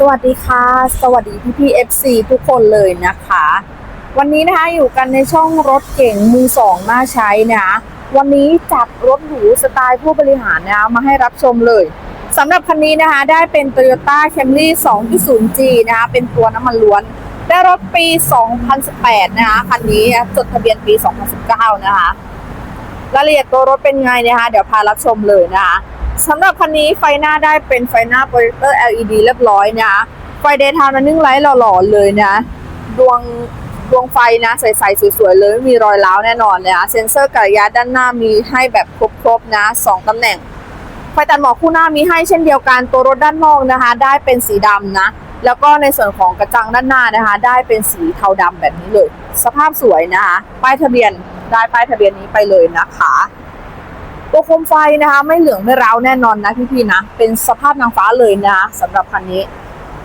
สวัสดีค่ะ สวัสดีพี่พี่ FC ทุกคนเลยนะคะ วันนี้นะคะอยู่กันในช่องรถเก่งมือสองน่าใช้นะ วันนี้จัดรถหรูสไตล์ผู้บริหารนะคะมาให้รับชมเลยสำหรับคันนี้นะคะได้เป็น Toyota Camry 2.0G นะคะเป็นตัวน้ำมันล้วน ได้รถปี 2018 นะคะคันนี้จดทะเบียนปี 2019 นะคะรายละเอียดตัวรถเป็นไงนะคะเดี๋ยวพารับชมเลยนะคะ สำหรับคันนี้ไฟหน้าได้เป็นไฟหน้าโปรเจคเตอร์ LED เรียบร้อยนะ ไฟเดย์ไทม์มันนิ่งไลท์หล่อๆเลยนะ ดวงดวงไฟนะใสๆสวยๆเลยไม่มีรอยร้าวแน่นอนเลยนะเซ็นเซอร์กระยะด้านหน้ามีให้แบบครบๆนะสองตำแหน่ง ไฟตัดหมอกคู่หน้ามีให้เช่นเดียวกันตัวรถด้านนอกนะคะ ได้เป็นสีดำนะ แล้วก็ในส่วนของกระจังด้านหน้านะคะ ได้เป็นสีเทาดำแบบนี้เลย สภาพสวยนะคะป้ายทะเบียนได้ป้ายทะเบียนนี้ไปเลยนะคะ ตัวโคมไฟนะคะ ไม่เหลืองไม่ร้าวแน่นอนนะพี่ๆนะ เป็นสภาพนางฟ้าเลยนะคะสำหรับคันนี้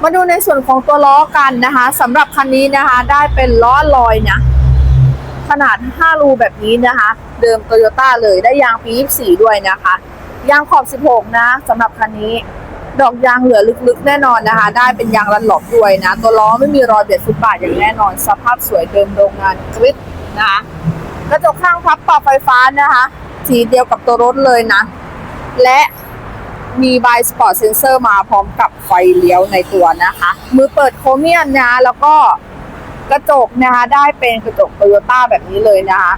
มาดูในส่วนของตัวล้อกันนะคะสำหรับคันนี้นะคะ ได้เป็นล้อลอยนะขนาด 5 รูแบบนี้นะคะ เดิมโตโยต้าเลยได้ยางปี 24 ด้วยนะคะ ยางขอบ 16 นะสำหรับคันนี้ ดอกยางเหลือลึกๆ แน่นอนนะคะ ได้เป็นยางรันหลบด้วยนะ ตัวล้อไม่มีรอยเบียดฟุตบาทอย่างแน่นอน สภาพสวยเดิมโรงงานกริปนะคะกระจกข้างพับปรับไฟฟ้านะคะ สีเดียวกับตัวรถเลยนะ และมีบายสปอร์ตเซนเซอร์มาพร้อมกับไฟเลี้ยวในตัวนะคะ มือเปิดโครเมียมนะ แล้วก็กระจกนะคะได้เป็นกระจกโตโยต้าแบบนี้เลยนะคะ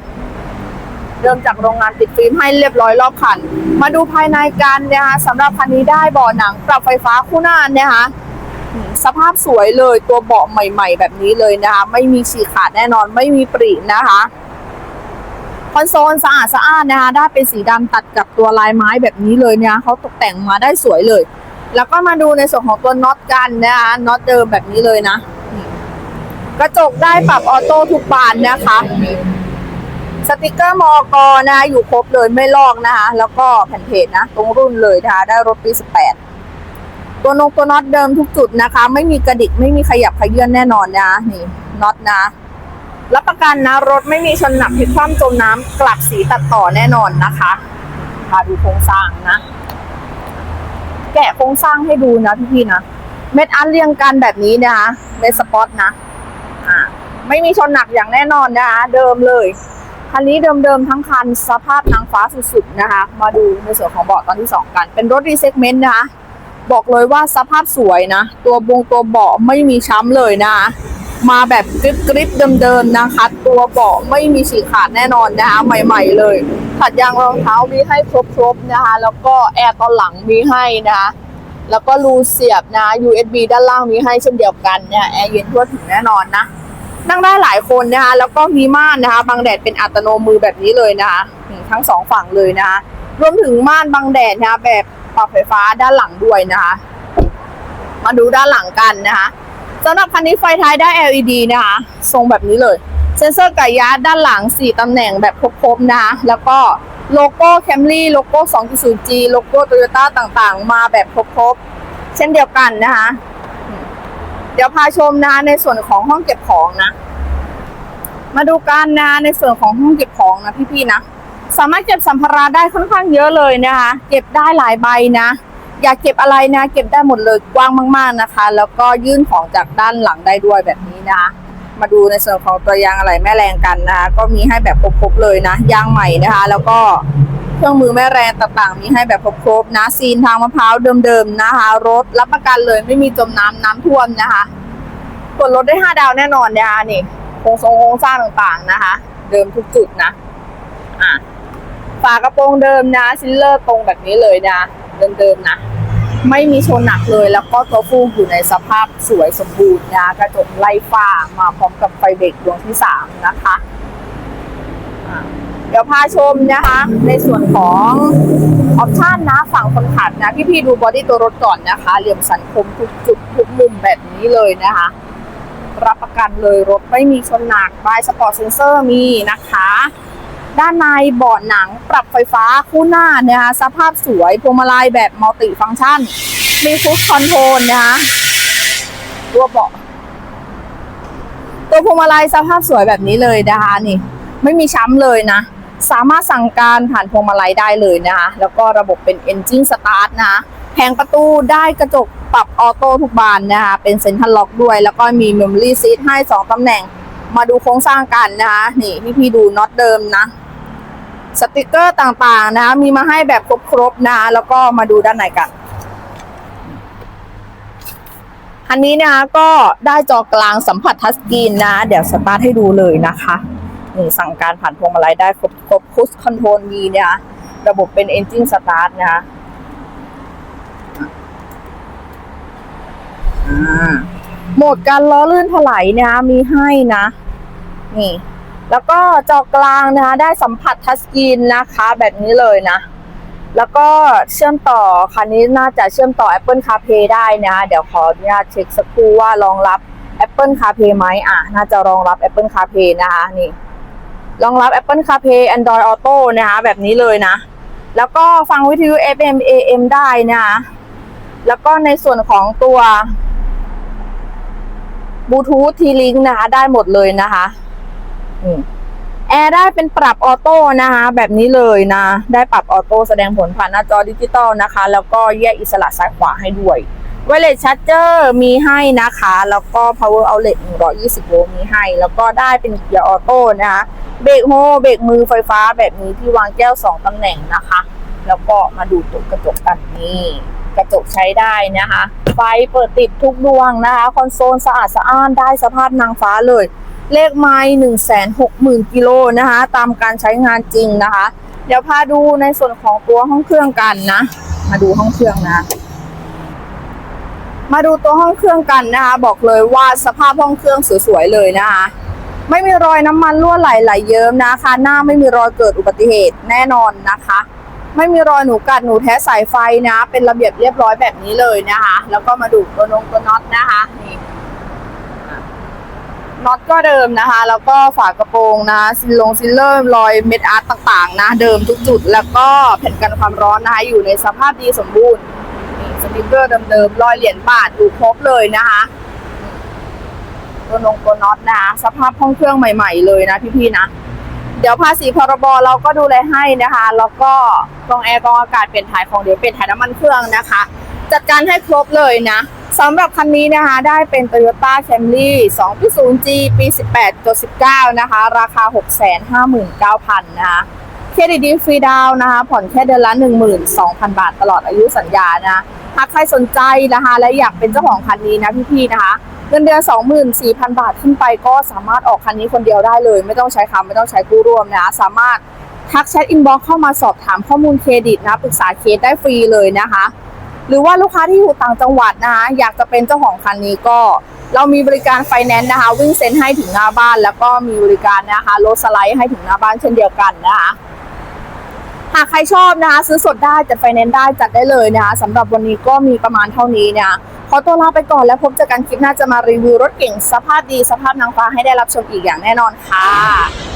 เริ่มจากโรงงานติดฟิล์มให้เรียบร้อยรอบคัน มาดูภายในกันนะคะสำหรับคันนี้ได้เบาะหนังปรับไฟฟ้าคู่หน้านะคะสภาพสวยเลยตัวเบาะใหม่ ๆ แบบนี้เลยนะคะ ไม่มีฉีกขาดแน่นอนไม่มีปรินะคะ คอนโซลสะอาดสะอาดนะคะได้เป็นสีดำตัดกับตัวลายไม้แบบนี้เลยเนี่ยเขาตกแต่งมาได้สวยเลย แล้วก็มาดูในส่วนของตัวน็อตกันนะคะน็อตเดิมแบบนี้เลยนะ กระจกได้ปรับออโต้ทุกบานนะคะสติกเกอร์มอกอนะคะอยู่ครบเลยไม่ลอกนะคะ แล้วก็แผ่นเพจนะ ตรงรุ่นเลยนะคะได้รถปี 18 ตัวนงตัวน็อตเดิมทุกจุดนะคะ ไม่มีกระดิกไม่มีขยับขยื่นแน่นอนนะนี่น็อตนะ รับประกันนะรถไม่มีชนหนักพลิกคว่ำจมน้ำกลับสีตัดต่อแน่นอนนะคะพาดูโครงสร้างนะ แกะโครงสร้างให้ดูนะพี่ๆนะ เม็ดอันเรียงกันแบบนี้นะคะเม็ดสปอตนะอ่าไม่มีชนหนักอย่างแน่นอนนะคะเดิมเลยคันนี้เดิมๆทั้งคันสภาพนางฟ้าสุดๆนะคะ มาดูในส่วนของเบาะตอนที่ 2 กัน เป็นรถรีเซกเมนต์นะคะ บอกเลยว่าสภาพสวยนะ ตัวบงตัวเบาะไม่มีช้ำเลยนะคะ มาแบบกริบกริบเดิมๆนะคะ ตัวเบาะไม่มีฉีกขาดแน่นอนนะคะ ใหม่ๆเลยขัดยางรองเท้ามีให้ครบๆนะคะ แล้วก็แอร์ตอนหลังมีให้นะคะแล้วก็รูเสียบนะ USB ด้านล่างมีให้เช่นเดียวกันเนี่ยแอร์เย็นทั่วถึงแน่นอนนะ นั่งได้หลายคนนะคะแล้วก็มีม่านนะคะบังแดดเป็นอัตโนมือแบบนี้เลยนะคะทั้งสองฝั่งเลยนะคะรวมถึงม่านบังแดดนะคะแบบปรับไฟฟ้าด้านหลังด้วยนะคะ มาดูด้านหลังกันนะคะ สำหรับคันนี้ไฟท้ายได้ LED นะคะ ทรงแบบนี้เลย เซ็นเซอร์ไก่ยัดด้านหลัง 4 ตำแหน่งแบบครบๆนะคะแล้วก็โลโก้ Camry โลโก้ 2.0G โลโก้ Toyota ต่างๆ มาแบบครบๆ เช่นเดียวกันนะคะ เดี๋ยวพาชมนะในส่วนของห้องเก็บของนะ มาดูกันนะในส่วนของห้องเก็บของนะพี่ๆนะ สามารถเก็บสัมภาระได้ค่อนข้างเยอะเลยนะคะ เก็บได้หลายใบนะ อยากเก็บอะไรนะ เก็บได้หมดเลยกว้างมาก ๆนะคะ แล้วก็ยื่นของจากด้านหลังได้ด้วยแบบนี้นะ มาดูในส่วนของตัวยางอะไรแม่แรงกันนะคะก็มีให้แบบครบๆเลยนะยางใหม่นะคะ แล้วก็เครื่องมือแม่แรงต่างๆ มีให้แบบครบๆนะซีนทางมะพร้าวเดิมๆนะคะ รถรับประกันเลยไม่มีจมน้ำน้ำท่วมนะคะกดรถได้ 5 ดาวแน่นอนนะคะนี่โครงทรงโครงสร้างต่างๆนะคะ เดิมทุกจุดนะอะฝากระโปรงเดิมนะซิลเลอร์ตรงแบบนี้เลยนะ เดิมๆนะ ไม่มีชนหนักเลย แล้วก็ตัวฟูกอยู่ในสภาพสวยสมบูรณ์นะกระจกไล่ฟ้ามาพร้อมกับไฟเบรกดวงที่สามนะคะอะเดี๋ยวพาชมนะคะ ในส่วนของออปชันนะฝั่งคนขับนะพี่ๆดูบอดี้ตัวรถก่อนนะคะ เหลี่ยมสันคมทุกจุดทุกมุมแบบนี้เลยนะคะ รับประกันเลยรถไม่มีชนหนักบายสปอร์ตเซนเซอร์มีนะคะ ด้านในเบาะหนังปรับไฟฟ้าคู่หน้านะคะสภาพสวยพวงมาลัยแบบมัลติฟังก์ชัน มีฟุตคอนโทรลนะคะตัวเบาะตัวพวงมาลัยสภาพสวยแบบนี้เลยนะคะนี่ ไม่มีช้ำเลยนะ สามารถสั่งการผ่านพวงมาลัยได้เลยนะคะแล้วก็ระบบเป็น Engine Start นะแผงประตูได้กระจกปรับออโต้ทุกบานนะคะเป็นเซ็นทรัลล็อกด้วย แล้วก็มี Memory Seat ให้ 2ตำแหน่งมาดูโครงสร้างกันนะคะ นี่พี่พี่ๆดูน็อตเดิมนะ สติกเกอร์ต่างๆนะมีมาให้แบบครบๆนะแล้วก็มาดูด้านในกัน อันนี้นะคะก็ได้จอกลางสัมผัสทัชสกรีนนะ เดี๋ยวสตาร์ทให้ดูเลยนะคะนี่สั่งการผ่านพวงมาลัยได้ครบครบพุชคอนโทรลมีเนี่ยนะระบบเป็น Engine Start นะคะอ่าโหมดการล้อลื่นถลายนะคะมีให้นะ นี่ แล้วก็จอกลางนะคะได้สัมผัสทัชสกรีนนะคะ แบบนี้เลยนะ แล้วก็เชื่อมต่อคันนี้น่าจะเชื่อมต่อ Apple CarPlay ได้นะเดี๋ยวขออนุญาตเช็คสักครู่ว่ารองรับ Apple CarPlay ไหมอะ น่าจะรองรับ Apple CarPlay นะคะนี่รองรับ Apple CarPlay Android Auto นะคะแบบนี้เลยนะ แล้วก็ฟังวิทยุ FM AM ได้นะคะแล้วก็ในส่วนของตัวบลูทูธทีลิงนะคะได้หมดเลยนะคะ แอร์ได้เป็นปรับออโต้นะคะ แบบนี้เลยนะ ได้ปรับออโต้แสดงผลผ่านหน้าจอดิจิตอลนะคะ แล้วก็แยกอิสระซ้ายขวาให้ด้วยไวเลสชาร์เจอร์มีให้นะคะ แล้วก็ power outlet 120 โวลต์มีให้ แล้วก็ได้เป็นเกียร์ออโต้นะคะ เบรกโฮเบรกมือไฟฟ้าแบบนี้ที่วางแก้ว 2 ตำแหน่งนะคะ แล้วก็มาดูตัวกระจกกันนี่กระจกใช้ได้นะคะ ไฟเปิดติดทุกดวงนะคะ คอนโซลสะอาดสะอ้านได้สภาพนางฟ้าเลย เลขไม้หนึ่งแสนหกหมื่นกิโลนะคะ ตามการใช้งานจริงนะคะ เดี๋ยวพาดูในส่วนของตัวห้องเครื่องกันนะ มาดูห้องเครื่องนะ มาดูตัวห้องเครื่องกันนะคะ บอกเลยว่าสภาพห้องเครื่องสวยๆเลยนะคะ ไม่มีรอยน้ำมันรั่วไหลไหลเยิ้มนะคะ หน้าไม่มีรอยเกิดอุบัติเหตุแน่นอนนะคะ ไม่มีรอยหนูกัดหนูแท้สายไฟนะ เป็นระเบียบเรียบร้อยแบบนี้เลยนะคะ แล้วก็มาดูตัวนงตัวน็อตนะคะนี่ น็อตก็เดิมนะคะ แล้วก็ฝากระโปรงนะซิลงซิลเลอร์รอยเม็ดอาร์ตต่างๆ นะ เดิมทุกจุด แล้วก็แผ่นกันความร้อนนะคะอยู่ในสภาพดีสมบูรณ์สติกเกอร์เดิมๆรอยเหรียญบาทอยู่ครบเลยนะคะตัวนงตัวน็อตนะสภาพห้องเครื่องใหม่ ๆ เลยนะพี่ๆนะเดี๋ยวภาษีพรบเราก็ดูแลให้นะคะ แล้วก็กองแอร์กองอากาศเปลี่ยนถ่ายของเดี๋ยวเปลี่ยนถ่ายน้ำมันเครื่องนะคะ จัดการให้ครบเลยนะ สำหรับคันนี้นะคะได้เป็น Toyota Camry 2.0G ปี 18.19 นะคะ ราคา 659,000 นะคะเครดิตดีฟรีดาวนะคะ ผ่อนแค่เดือนละ 12,000 บาทตลอดอายุสัญญานะหากใครสนใจนะคะ และอยากเป็นเจ้าของคันนี้นะพี่ๆนะคะเงินเดือน 24,000 บาทขึ้นไปก็สามารถออกคันนี้คนเดียวได้เลย ไม่ต้องใช้คำไม่ต้องใช้กู้ร่วมนะสามารถทักแชทอินบ็อกเข้ามาสอบถามข้อมูลเครดิตนะปรึกษาเคสได้ฟรีเลยนะคะ หรือว่าลูกค้าที่อยู่ต่างจังหวัดนะคะอยากจะเป็นเจ้าของคันนี้ก็ เรามีบริการไฟแนนซ์นะคะ วิ่งเซ็นให้ถึงหน้าบ้าน แล้วก็มีบริการนะคะรถสไลด์ให้ถึงหน้าบ้านเช่นเดียวกันนะคะหากใครชอบนะคะ ซื้อสดได้จัดไฟแนนซ์ได้จัดได้เลยนะคะสำหรับวันนี้ก็มีประมาณเท่านี้เนี่ยขอตัวลาไปก่อนแล้วพบเจอกันคลิปหน้าจะมารีวิวรถเก่งสภาพดีสภาพนางฟ้าให้ได้รับชมอีกอย่างแน่นอนค่ะ